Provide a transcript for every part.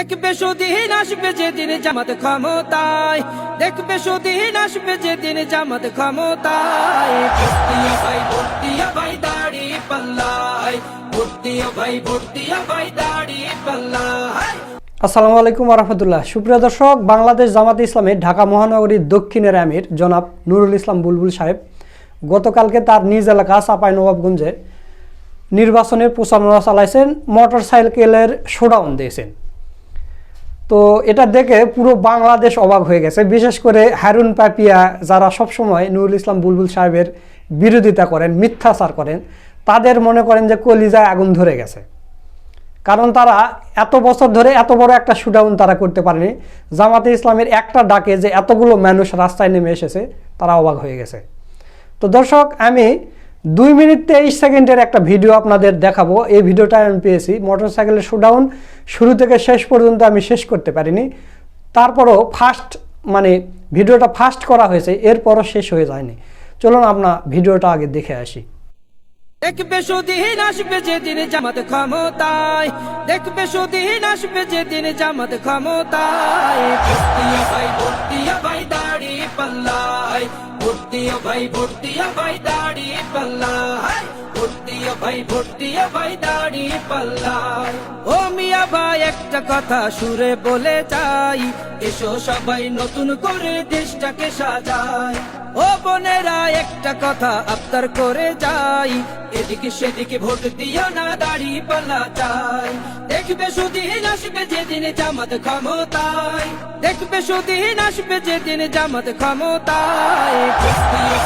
দেখবে সুদিন আসবে যেদিন জামাত ক্ষমতায়। দেখবে সুদিন আসবে যেদিন জামাত ক্ষমতায়। আসসালামু আলাইকুম রহমতুল্লাহ। সুপ্রিয় দর্শক, বাংলাদেশ জামাতে ইসলামের ঢাকা মহানগরীর দক্ষিণের আমির জনাব নুরুল ইসলাম বুলবুল সাহেব গতকালকে তার নিজ এলাকা চাপাই নবাবগঞ্জে নির্বাচনের প্রচারণা চালাইছেন মোটর সাইকেলের শোডাউন দিয়েছেন। তো এটা দেখে পুরো বাংলাদেশ অবাক হয়ে গেছে। বিশেষ করে হারুন পাপিয়া, যারা সবসময় নুরুল ইসলাম বুলবুল সাহেবের বিরোধিতা করেন, মিথ্যাচার করেন, তাদের মনে করেন যে কলিজায় আগুন ধরে গেছে। কারণ তারা এত বছর ধরে এত বড় একটা শুডাউন তারা করতে পারেনি। জামাতে ইসলামের একটা ডাকে যে এতগুলো মানুষ রাস্তায় নেমে এসেছে, তারা অবাক হয়ে গেছে। তো দর্শক, আমি দুই মিনিট তেইশ সেকেন্ডের একটা ভিডিও আপনাদের দেখাবো। এই ভিডিওটা আমি পেয়েছি। মোটরসাইকেলের শুডাউন শুরু থেকে শেষ পর্যন্ত আমি শেষ করতে পারিনি। তারপরও ফার্স্ট মানে ভিডিওটা ফাস্ট করা হয়েছে, এরপরও শেষ হয়ে যায়নি। চলুন আপনার ভিডিওটা আগে দেখে আসি। দেখবে সুদিন আসবে যেদিন জামাত ক্ষমতায়। দেখবে সুদিন আসবে যেদিন জামাত ক্ষমতায়। ভাই দাড়ি পাল্লায়। ভর্তিয়া ভাই ভর্তিয়া ভাই দাড়ি পাল্লায় ভর্তিয়া ভাই ভর্তিয়া ভাই, দাড়ি পাল্লায় ও মিয়া ভাই, একটা কথা সুরে বলে যাই এসো সবাই নতুন করে দেশটাকে সাজায় ও বোনেরা, একটা কথা আবদার করে যাই, এদিকে সেদিকে ভোট দিও না, দাড়ি পাল্লা চাই। দেখবে সুদিন আসবে যেদিন জামাত ক্ষমতায়। দেখবে সুদিন আসবে যেদিন জামাত ক্ষমতায়।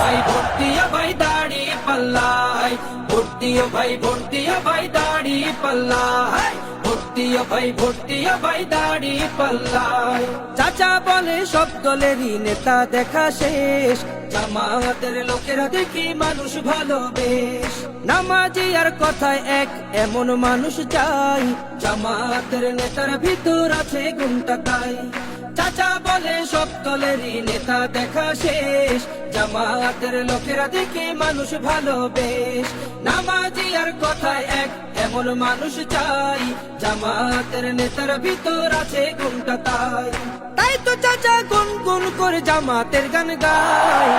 ভাই ভর্তিও ভাই, দাড়ি পাল্লায়। ভর্তিও ভাই ভর্তিও ভাই, দাড়ি পাল্লায় ভর্তিও ভাই ভর্তিও ভাই, দাড়ি পাল্লায় চাচা বলে, সব দলেরই নেতা দেখা শেষ। জামাতের লোকেরা দেখি মানুষ ভালোবেশ। নামাজি আর কথায় এক, এমন মানুষ চাই। জামাতের নেতার ভিতর আছে গুণটা তাই। চাচা বলে, সব দলেরই নেতা দেখা শেষ। জামাতের লোকেরা দেখে মানুষ ভালোবেশ নামাজি আর কথায় এক, এমন মানুষ চাই। জামাতের নেতার ভিতর আছে গুণটা তাই? তাই তো চাচা গুন গুন করে জামাতের গান গায়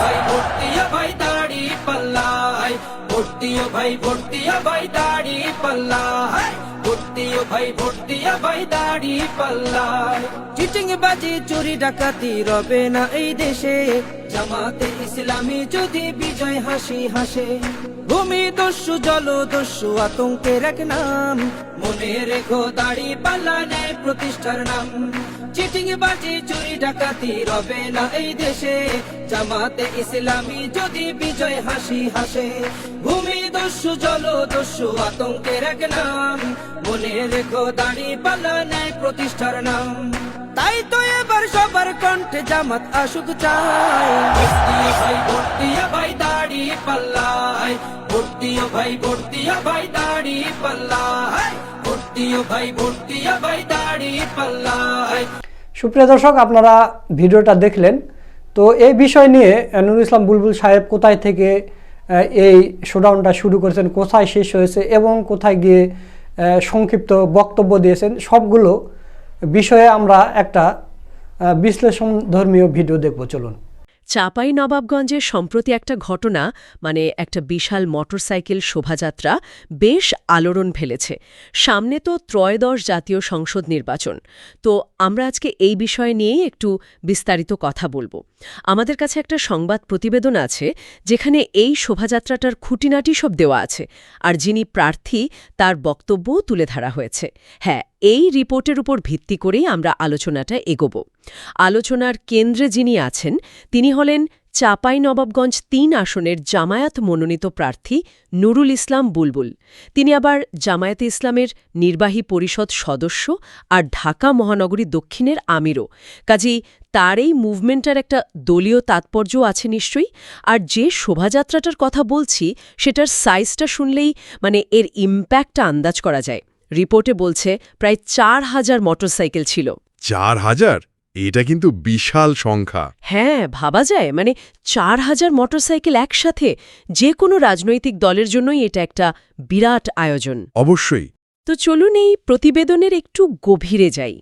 ভাই, ভর্তিও ভাই, দাড়ি পাল্লায়। ভর্তিও ভাই ভর্তিও ভাই, দাড়ি পাল্লায়। ভর্তিও ভাই ভাই দাড়ি পাল্লা চিটিং বাজি চুরি ডাকাতি রবে না এই দেশে। জামাতে ইসলামী যদি বিজয় হাসি হাসে, ভূমি দস্যু জল দস্যু আতঙ্কের এক নাম। মনে রেখো দাড়ি পাল্লা নেয় প্রতিষ্ঠার নাম। চিটিং বাজি চুরি, ডাকাতি, রবে না এই দেশে। জামাতে ইসলামী যদি বিজয় হাসি হাসে, ভূমি দস্যু জল দস্যু আতঙ্কের এক নাম। মনে রেখো দাড়ি পাল্লা নেয় প্রতিষ্ঠার নাম। তাই তো এবার সবার কণ্ঠে জামাত আসুক চাই। ভাই ভাই ভাই ভাই ভাই ভাই সুপ্রিয় দর্শক, আপনারা ভিডিওটা দেখলেন। তো এই বিষয় নিয়ে নুরুল ইসলাম বুলবুল সাহেব কোথায় থেকে এই শোডাউনটা শুরু করেছেন, কোথায় শেষ হয়েছে এবং কোথায় গিয়ে সংক্ষিপ্ত বক্তব্য দিয়েছেন, সবগুলো বিষয়ে আমরা একটা বিশ্লেষণ ধর্মীয় ভিডিও দেখব, চলুন। চাপাই নবাবগঞ্জের সম্প্রতি একটা ঘটনা মানে একটা বিশাল মোটরসাইকেল শোভাযাত্রা, বেশ আলোড়ন ফেলেছে। সামনে তো ত্রয়োদশ জাতীয় সংসদ নির্বাচন। তো আমরা আজকে এই বিষয় নিয়েই একটু বিস্তারিত কথা বলব। আমাদের কাছে একটা সংবাদ প্রতিবেদন আছে, যেখানে এই শোভাযাত্রাটার খুঁটিনাটি সব দেওয়া আছে, আর যিনি প্রার্থী, তার বক্তব্যও তুলে ধরা হয়েছে। হ্যাঁ এই রিপোর্টের উপর ভিত্তি করেই আমরা আলোচনাটা এগোব। আলোচনার কেন্দ্রে যিনি আছেন, তিনি হলেন চাপাই নবাবগঞ্জ তিন আসনের জামায়াত মনোনীত প্রার্থী নুরুল ইসলাম বুলবুল। তিনি আবার জামায়াতে ইসলামের নির্বাহী পরিষদ সদস্য আর ঢাকা মহানগরী দক্ষিণের আমিরও। কাজেই তার এই মুভমেন্টের একটা দলীয় তাৎপর্য আছে নিশ্চয়ই। আর যে শোভাযাত্রাটার কথা বলছি, সেটার সাইজটা শুনলেই মানে এর ইম্প্যাক্টটা আন্দাজ করা যায়। রিপোর্টে বলছে প্রায় চার হাজার মোটরসাইকেল ছিল। চার হাজার? এটা কিন্তু বিশাল সংখ্যা। হ্যাঁ ভাবা যায়। মানে চার হাজার মোটরসাইকেল একসাথে যে কোনো রাজনৈতিক দলের জন্যই এটা একটা বিরাট আয়োজন। অবশ্যই। তো চলুন এই প্রতিবেদনের একটু গভীরে যাই।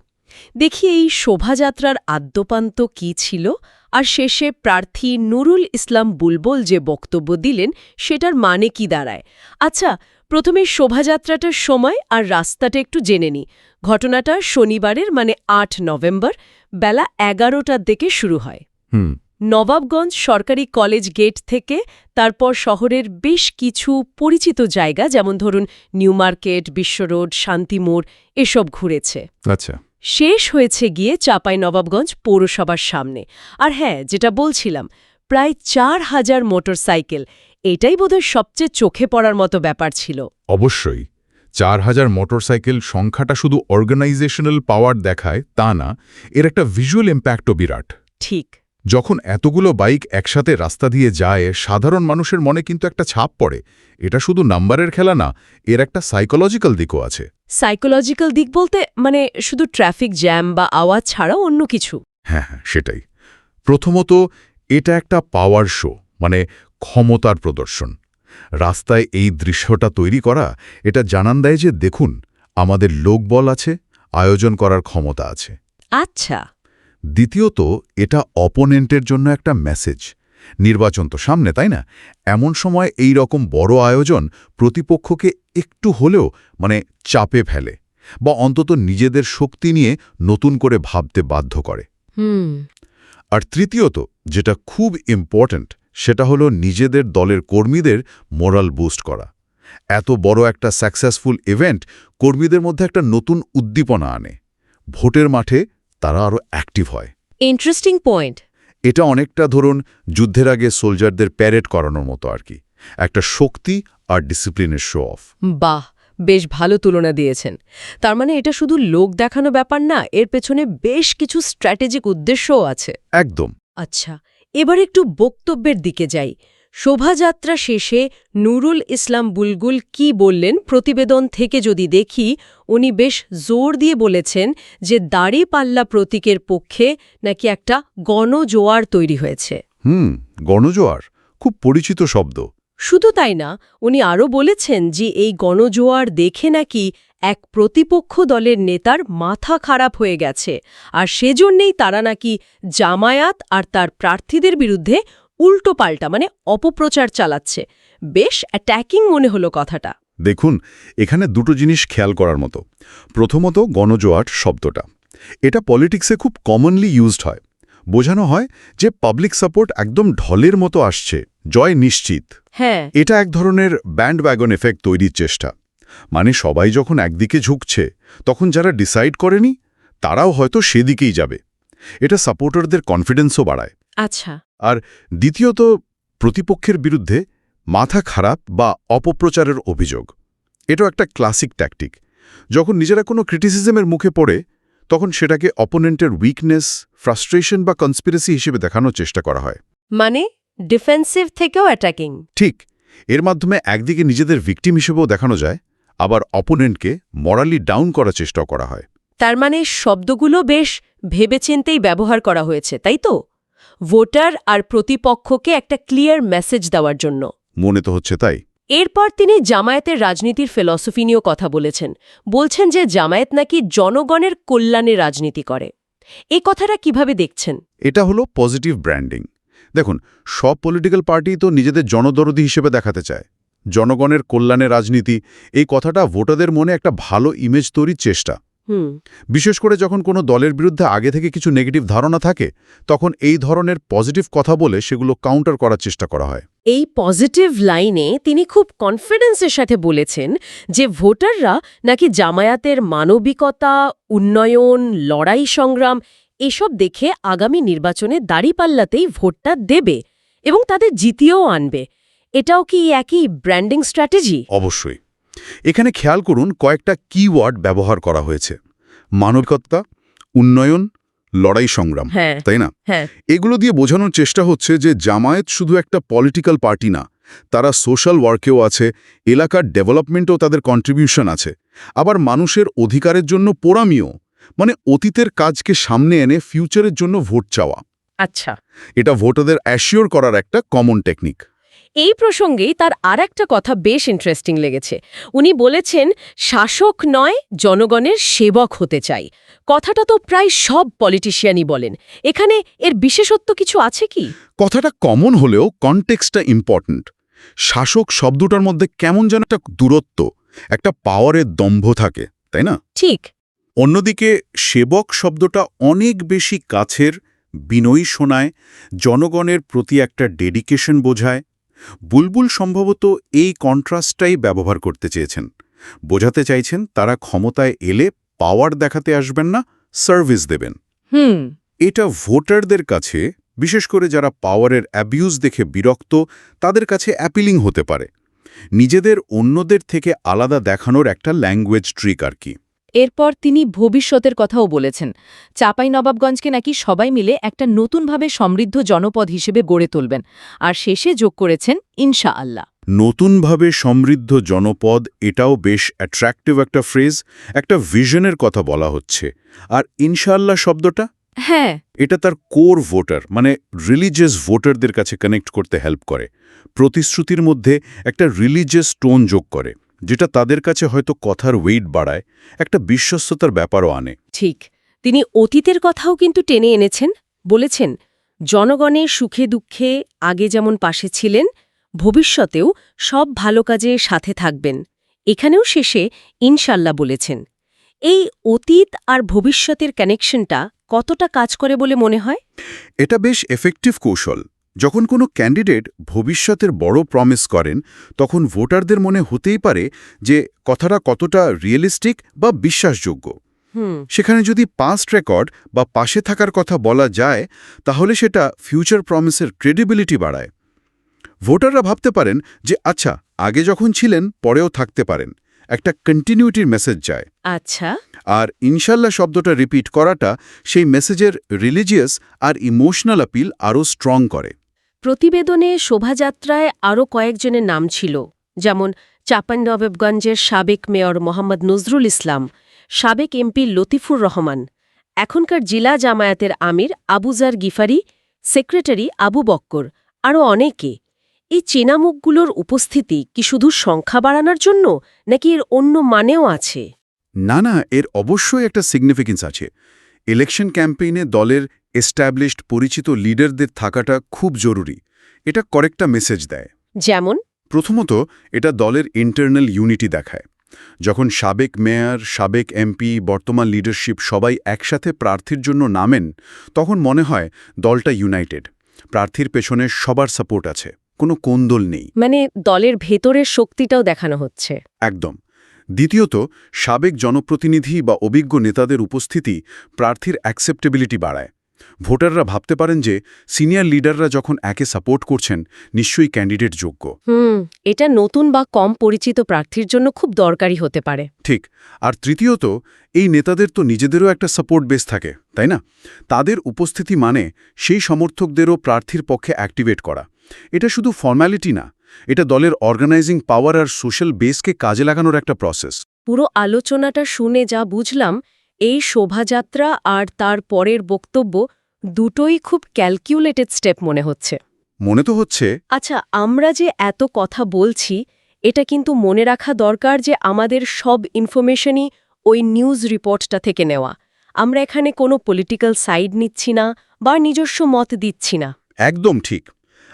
দেখি এই শোভাযাত্রার আদ্যপান্ত কি ছিল? আর শেষে প্রার্থী নুরুল ইসলাম বুলবুল যে বক্তব্য দিলেন সেটার মানে কি দাঁড়ায়? আচ্ছা প্রথমে শোভাযাত্রাটার সময় আর রাস্তাটা একটু জেনে নিই ঘটনাটা শনিবারের মানে আট নভেম্বর বেলা এগারোটার দিকে শুরু হয়। হুম। নবাবগঞ্জ সরকারি কলেজ গেট থেকে তারপর শহরের বেশ কিছু পরিচিত জায়গা যেমন ধরুন New Market Biswa road Shantimor এসব ঘুরেছে। আচ্ছা। শেষ হয়েছে গিয়ে চাপাই নবাবগঞ্জ পৌরসভার সামনে। আর হ্যাঁ যেটা বলছিলাম প্রায় চার হাজার মোটরসাইকেল এটাই বোধহয় সবচেয়ে চোখে পড়ার মতো ব্যাপার ছিল। অবশ্যই চার হাজার মোটরসাইকেল সংখ্যাটা শুধু অর্গানাইজেশনাল পাওয়ার দেখায় তা না এর একটা ভিজুয়াল ইম্প্যাক্টও বিরাট। ঠিক। যখন এতগুলো বাইক একসাথে রাস্তা দিয়ে যায় সাধারণ মানুষের মনে কিন্তু একটা ছাপ পড়ে। এটা শুধু নাম্বারের খেলা না এর একটা সাইকোলজিক্যাল দিকও আছে। সাইকোলজিক্যাল দিক বলতে মানে শুধু ট্রাফিক জ্যাম বা আওয়াজ ছাড়াও অন্য কিছু। হ্যাঁ হ্যাঁ সেটাই। প্রথমত এটা একটা পাওয়ার শো মানে ক্ষমতার প্রদর্শন। রাস্তায় এই দৃশ্যটা তৈরি করা এটা জানান দেয় যে দেখুন আমাদের লোকবল আছে আয়োজন করার ক্ষমতা আছে। আচ্ছা। দ্বিতীয়ত এটা অপোনেন্টের জন্য একটা মেসেজ। নির্বাচন তো সামনে তাই না? এমন সময় এই রকম বড় আয়োজন প্রতিপক্ষকে একটু হলেও মানে চাপে ফেলে বা অন্তত নিজেদের শক্তি নিয়ে নতুন করে ভাবতে বাধ্য করে। হুম। আর তৃতীয়ত যেটা খুব ইম্পর্ট্যান্ট সেটা হলো নিজেদের দলের কর্মীদের মোরাল বুস্ট করা। এত বড় একটা সাকসেসফুল ইভেন্ট কর্মীদের মধ্যে একটা নতুন উদ্দীপনা আনে। ভোটের মাঠে তারা আরও অ্যাক্টিভ হয়। ইন্টারেস্টিং পয়েন্ট এটা অনেকটা ধরুন যুদ্ধের আগে সোলজারদের প্যারেড করানোর মতো আর কি। একটা শক্তি আর ডিসিপ্লিনের শো অফ বাহ বেশ ভালো তুলনা দিয়েছেন। তার মানে এটা শুধু লোক দেখানো ব্যাপার না এর পেছনে বেশ কিছু স্ট্র্যাটেজিক উদ্দেশ্যও আছে। একদম। আচ্ছা এবার একটু বক্তব্যের দিকে যাই। শোভাযাত্রা শেষে নুরুল ইসলাম বুলগুল কি বললেন প্রতিবেদন থেকে যদি দেখি উনি বেশ জোর দিয়ে বলেছেন যে দাড়ি পাল্লা প্রতীকের পক্ষে নাকি একটা গণজোয়ার তৈরি হয়েছে। হুম গণজোয়ার খুব পরিচিত শব্দ। শুধু তাই না উনি আরও বলেছেন যে এই গণজোয়ার দেখে নাকি এক প্রতিপক্ষ দলের নেতার মাথা খারাপ হয়ে গেছে আর সেজন্যেই তারা নাকি জামায়াত আর তার প্রার্থীদের বিরুদ্ধে উল্টো পাল্টা মানে অপপ্রচার চালাচ্ছে। বেশ অ্যাট্যাকিং মনে হলো কথাটা। দেখুন এখানে দুটো জিনিস খেয়াল করার মতো। প্রথমত গণজোয়াট শব্দটা। এটা পলিটিক্সে খুব কমনলি ইউজড হয়। বোঝানো হয় যে পাবলিক সাপোর্ট একদম ঢলের মতো আসছে জয় নিশ্চিত। হ্যাঁ। এটা এক ধরনের ব্যান্ড ব্যাগন এফেক্ট তৈরির চেষ্টা। মানে সবাই যখন একদিকে ঝুঁকছে তখন যারা ডিসাইড করেনি তারাও হয়তো সেদিকেই যাবে। এটা সাপোর্টারদের কনফিডেন্সও বাড়ায়। আচ্ছা। আর দ্বিতীয়ত প্রতিপক্ষের বিরুদ্ধে মাথা খারাপ বা অপপ্রচারের অভিযোগ। এটাও একটা ক্লাসিক ট্যাকটিক যখন নিজেরা কোনো ক্রিটিসিজমের মুখে পড়ে তখন সেটাকে অপোনেন্টের উইকনেস ফ্রাস্ট্রেশন বা কনস্পিরেসি হিসেবে দেখানোর চেষ্টা করা হয়। মানে ডিফেন্সিভ থেকেও অ্যাটাকিং ঠিক। এর মাধ্যমে একদিকে নিজেদের ভিকটিম হিসেবেও দেখানো যায় আবার অপোনেন্টকে মরালি ডাউন করার চেষ্টাও করা হয়। তার মানে শব্দগুলো বেশ ভেবেচিন্তেই ব্যবহার করা হয়েছে তাই তো? ভোটার আর প্রতিপক্ষকে একটা ক্লিয়ার মেসেজ দেওয়ার জন্য। মনে তো হচ্ছে তাই। এরপর তিনি জামায়াতের রাজনীতির ফিলসফি নিয়েও কথা বলেছেন। বলছেন যে জামায়াত নাকি জনগণের কল্যাণে রাজনীতি করে। এই কথাটা কীভাবে দেখছেন? এটা হলো পজিটিভ ব্র্যান্ডিং। দেখুন সব পলিটিক্যাল পার্টি তো নিজেদের জনদরদি হিসেবে দেখাতে চায়। জনগণের কল্যাণে রাজনীতি এই কথাটা ভোটারদের মনে একটা ভালো ইমেজ তৈরির চেষ্টা। বিশেষ করে যখন কোনো দলের বিরুদ্ধে আগে থেকে কিছু নেগেটিভ ধারণা থাকে তখন এই ধরনের পজিটিভ কথা বলে সেগুলো কাউন্টার করার চেষ্টা করা হয়। এই পজিটিভ লাইনে তিনি খুব কনফিডেন্সের সাথে বলেছেন যে ভোটাররা নাকি জামায়াতের মানবিকতা উন্নয়ন লড়াই সংগ্রাম এসব দেখে আগামী নির্বাচনে দাড়িপাল্লাতেই ভোটটা দেবে এবং তাদের জিতিয়েও আনবে। এটাও কি একই ব্র্যান্ডিং স্ট্র্যাটেজি অবশ্যই। এখানে খেয়াল করুন কয়েকটা কিওয়ার্ড ব্যবহার করা হয়েছে। মানবিকতা উন্নয়ন লড়াই সংগ্রাম হ্যাঁ। তাই না? হ্যাঁ। এগুলো দিয়ে বোঝানোর চেষ্টা হচ্ছে যে জামায়াত শুধু একটা পলিটিক্যাল পার্টি না তারা সোশ্যাল ওয়ার্কেও আছে এলাকার ডেভেলপমেন্টেও তাদের কন্ট্রিবিউশন আছে। আবার মানুষের অধিকারের জন্য পোড়ামিও মানে অতীতের কাজকে সামনে এনে ফিউচারের জন্য ভোট চাওয়া। আচ্ছা। এটা ভোটারদের অ্যাসিওর করার একটা কমন টেকনিক এই প্রসঙ্গেই তার আর একটা কথা বেশ ইন্টারেস্টিং লেগেছে। উনি বলেছেন শাসক নয় জনগণের সেবক হতে চাই। কথাটা তো প্রায় সব পলিটিশিয়ানই বলেন। এখানে এর বিশেষত্ব কিছু আছে কি? কথাটা কমন হলেও কনটেক্সটটা ইম্পর্ট্যান্ট শাসক শব্দটার মধ্যে কেমন যেন একটা দূরত্ব একটা পাওয়ারের দম্ভ থাকে তাই না? ঠিক। অন্যদিকে সেবক শব্দটা অনেক বেশি কাছের বিনয়ী শোনায় জনগণের প্রতি একটা ডেডিকেশন বোঝায় বুলবুল সম্ভবত এই কন্ট্রাস্টটাই ব্যবহার করতে চেয়েছেন। বোঝাতে চাইছেন তারা ক্ষমতায় এলে পাওয়ার দেখাতে আসবেন না সার্ভিস দেবেন। হুম। এটা ভোটারদের কাছে বিশেষ করে যারা পাওয়ারের অ্যাবিউজ দেখে বিরক্ত তাদের কাছে অ্যাপিলিং হতে পারে। নিজেদের অন্যদের থেকে আলাদা দেখানোর একটা ল্যাঙ্গুয়েজ ট্রিক আর কি। এরপর তিনি ভবিষ্যতের কথাও বলেছেন। চাপাই নবাবগঞ্জকে নাকি সবাই মিলে একটা নতুনভাবে সমৃদ্ধ জনপদ হিসেবে গড়ে তুলবেন। আর শেষে যোগ করেছেন ইনশা আল্লাহ নতুনভাবে সমৃদ্ধ জনপদ এটাও বেশ অ্যাট্রাক্টিভ একটা ফ্রেজ একটা ভিশনের কথা বলা হচ্ছে। আর ইনশাআল্লাহ শব্দটা? হ্যাঁ। এটা তার কোর ভোটার মানে রিলিজিয়াস ভোটারদের কাছে কানেক্ট করতে হেল্প করে। প্রতিশ্রুতির মধ্যে একটা রিলিজিয়াস টোন যোগ করে। যেটা তাদের কাছে হয়তো কথার ওয়েট বাড়ায় একটা বিশ্বস্ততার ব্যাপারও আনে। ঠিক। তিনি অতীতের কথাও কিন্তু টেনে এনেছেন বলেছেন জনগণের সুখে দুঃখে আগে যেমন পাশে ছিলেন ভবিষ্যতেও সব ভালো কাজে সাথে থাকবেন। এখানেও শেষে ইনশাল্লাহ বলেছেন এই অতীত আর ভবিষ্যতের কানেকশনটা কতটা কাজ করে বলে মনে হয়? এটা বেশ এফেক্টিভ কৌশল। যখন কোনো ক্যান্ডিডেট ভবিষ্যতের বড় প্রমিস করেন তখন ভোটারদের মনে হতেই পারে যে কথাটা কতটা রিয়েলিস্টিক বা বিশ্বাসযোগ্য। সেখানে যদি পাস্ট রেকর্ড বা পাশে থাকার কথা বলা যায় তাহলে সেটা ফিউচার প্রমিসের ক্রেডিবিলিটি বাড়ায়। ভোটাররা ভাবতে পারেন যে আচ্ছা আগে যখন ছিলেন পরেও থাকতে পারেন। একটা কন্টিনিউটির মেসেজ যায়। আচ্ছা। আর ইনশাল্লাহ শব্দটা রিপিট করাটা সেই মেসেজের রিলিজিয়াস আর ইমোশনাল আপিল আরও স্ট্রং করে। প্রতিবেদনে শোভাযাত্রায় আরও কয়েকজনের নাম ছিল, যেমন চাপাননবাবগঞ্জের সাবেক মেয়র মোহাম্মদ নজরুল ইসলাম, সাবেক এমপি লতিফুর রহমান, এখনকার জিলা জামায়াতের আমির আবুজার গিফারি, সেক্রেটারি আবু বক্কর, আরও অনেকে। এই চেনামুখগুলোর উপস্থিতি কি শুধু সংখ্যা বাড়ানোর জন্য, নাকি এর অন্য মানেও আছে? না না, এর অবশ্যই একটা সিগনিফিকেন্স আছে। ইলেকশন ক্যাম্পেইনে দলের এস্টাবলিশড পরিচিত লিডারদের থাকাটা খুব জরুরি। এটা করেক্টা মেসেজ দেয়। যেমন? প্রথমত এটা দলের ইন্টারনাল ইউনিটি দেখায়। যখন সাবেক মেয়র সাবেক এমপি বর্তমান লিডারশিপ সবাই একসাথে প্রার্থীর জন্য নামেন তখন মনে হয় দলটা ইউনাইটেড। প্রার্থীর পেছনে সবার সাপোর্ট আছে কোনো কোন্দল নেই। মানে দলের ভেতরের শক্তিটাও দেখানো হচ্ছে। একদম। দ্বিতীয়ত সাবেক জনপ্রতিনিধি বা অভিজ্ঞ নেতাদের উপস্থিতি প্রার্থীর অ্যাকসেপ্টেবিলিটি বাড়ায়। ভোটাররা ভাবতে পারেন যে সিনিয়র লিডাররা যখন একে সাপোর্ট করছেন নিশ্চয়ই ক্যান্ডিডেট যোগ্য। হুম এটা নতুন বা কম পরিচিত প্রার্থীর জন্য খুব দরকারি হতে পারে। ঠিক আর তৃতীয়ত এই নেতাদের তো নিজেদেরও একটা সাপোর্ট বেস থাকে তাই না? তাদের উপস্থিতি মানে সেই সমর্থকদেরও প্রার্থীর পক্ষে অ্যাক্টিভেট করা। এটা শুধু ফর্ম্যালিটি না এটা দলের অর্গানাইজিং পাওয়ার আর সোশ্যাল বেসকে কাজে লাগানোর একটা প্রসেস পুরো আলোচনাটা শুনে যা বুঝলাম এই শোভাযাত্রা আর তার পরের বক্তব্য দুটোই খুব ক্যালকুলেটেড স্টেপ মনে হচ্ছে। মনে তো হচ্ছে। আচ্ছা আমরা যে এত কথা বলছি এটা কিন্তু মনে রাখা দরকার যে আমাদের সব ইনফরমেশনই ওই নিউজ রিপোর্টটা থেকে নেওয়া। আমরা এখানে কোনো পলিটিক্যাল সাইড নিচ্ছি না বা নিজস্ব মত দিচ্ছি না। একদম ঠিক।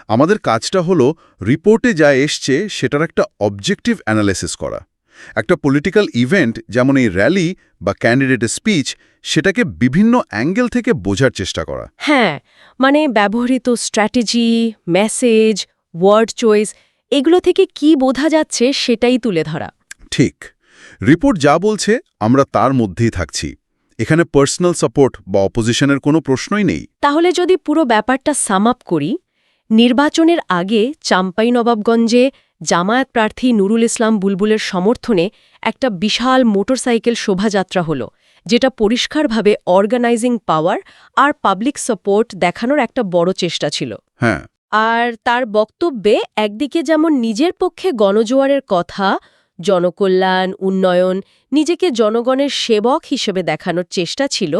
আমাদের কাজটা হলো রিপোর্টে যা এসছে সেটার একটা অবজেক্টিভ অ্যানালাইসিস করা। একটা পলিটিক্যাল ইভেন্ট যেমন এই র্যালি বা ক্যান্ডিডেটের স্পিচ সেটাকে বিভিন্ন অ্যাঙ্গেল থেকে বোঝার চেষ্টা করা। হ্যাঁ মানে ব্যবহৃত স্ট্র্যাটেজি মেসেজ ওয়ার্ড চয়েস এগুলো থেকে কি বোঝা যাচ্ছে সেটাই তুলে ধরা। ঠিক। রিপোর্ট যা বলছে আমরা তার মধ্যেই থাকছি। এখানে পার্সোনাল সাপোর্ট বা অপোজিশনের কোনো প্রশ্নই নেই। তাহলে যদি পুরো ব্যাপারটা সাম আপ করি নির্বাচনের আগে চাম্পাই নবাবগঞ্জে জামায়াত প্রার্থী নুরুল ইসলাম বুলবুলের সমর্থনে একটা বিশাল মোটরসাইকেল শোভাযাত্রা হলো যেটা পরিষ্কারভাবে অর্গানাইজিং পাওয়ার আর পাবলিক সাপোর্ট দেখানোর একটা বড় চেষ্টা ছিল। হ্যাঁ। আর তার বক্তব্যে একদিকে যেমন নিজের পক্ষে গণজোয়ারের কথা জনকল্যাণ উন্নয়ন নিজেকে জনগণের সেবক হিসেবে দেখানোর চেষ্টা ছিল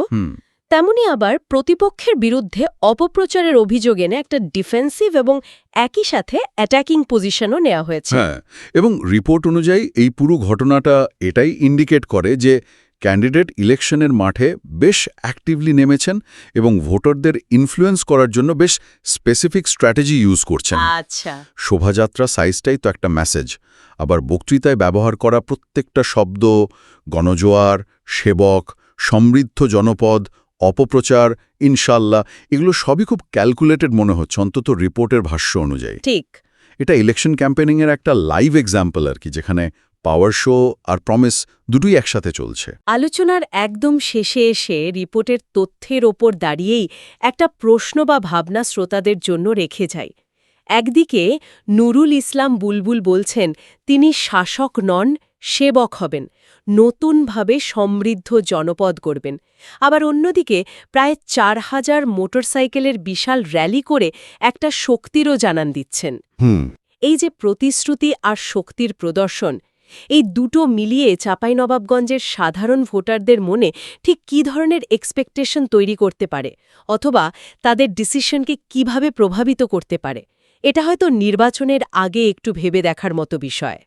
তেমনি আবার প্রতিপক্ষের বিরুদ্ধে অপপ্রচারের অভিযোগ এনে একটা ডিফেন্সিভ এবং একই সাথে অ্যাটাকিং পজিশনও নেওয়া হয়েছে। হ্যাঁ এবং রিপোর্ট অনুযায়ী এই পুরো ঘটনাটা এটাই ইন্ডিকেট করে যে ক্যান্ডিডেট ইলেকশনের মাঠে বেশ অ্যাক্টিভলি নেমেছেন এবং ভোটারদের ইনফ্লুয়েন্স করার জন্য বেশ স্পেসিফিক স্ট্র্যাটেজি ইউজ করছেন। আচ্ছা। শোভাযাত্রা সাইজটাই তো একটা মেসেজ আবার বক্তৃতায় ব্যবহার করা প্রত্যেকটা শব্দ গণজোয়ার সেবক সমৃদ্ধ জনপদ অপপ্রচার ইনশাল্লাহ এগুলো সবই খুব ক্যালকুলেটেড মনে হচ্ছে অন্তত রিপোর্টের ভাষ্য অনুযায়ী। ঠিক। এটা ইলেকশন ক্যাম্পেনিংয়ের একটা লাইভ এক্সাম্পল আর কি যেখানে পাওয়ার শো আর প্রমিস দুটোই একসাথে চলছে। আলোচনার একদম শেষে এসে রিপোর্টের তথ্যের ওপর দাঁড়িয়েই একটা প্রশ্ন বা ভাবনা শ্রোতাদের জন্য রেখে যাই। একদিকে নুরুল ইসলাম বুলবুল বলছেন তিনি শাসক নন সেবক হবেন নতুনভাবে সমৃদ্ধ জনপদ করবেন আবার অন্যদিকে প্রায় চার হাজার মোটরসাইকেলের বিশাল র্যালি করে একটা শক্তিরও জানান দিচ্ছেন। এই যে প্রতিশ্রুতি আর শক্তির প্রদর্শন এই দুটো মিলিয়ে চাঁপাইনবাবগঞ্জের সাধারণ ভোটারদের মনে ঠিক কী ধরনের এক্সপেকটেশন তৈরি করতে পারে? অথবা তাদের ডিসিশনকে কীভাবে প্রভাবিত করতে পারে? এটা হয়তো নির্বাচনের আগে একটু ভেবে দেখার মতো বিষয়।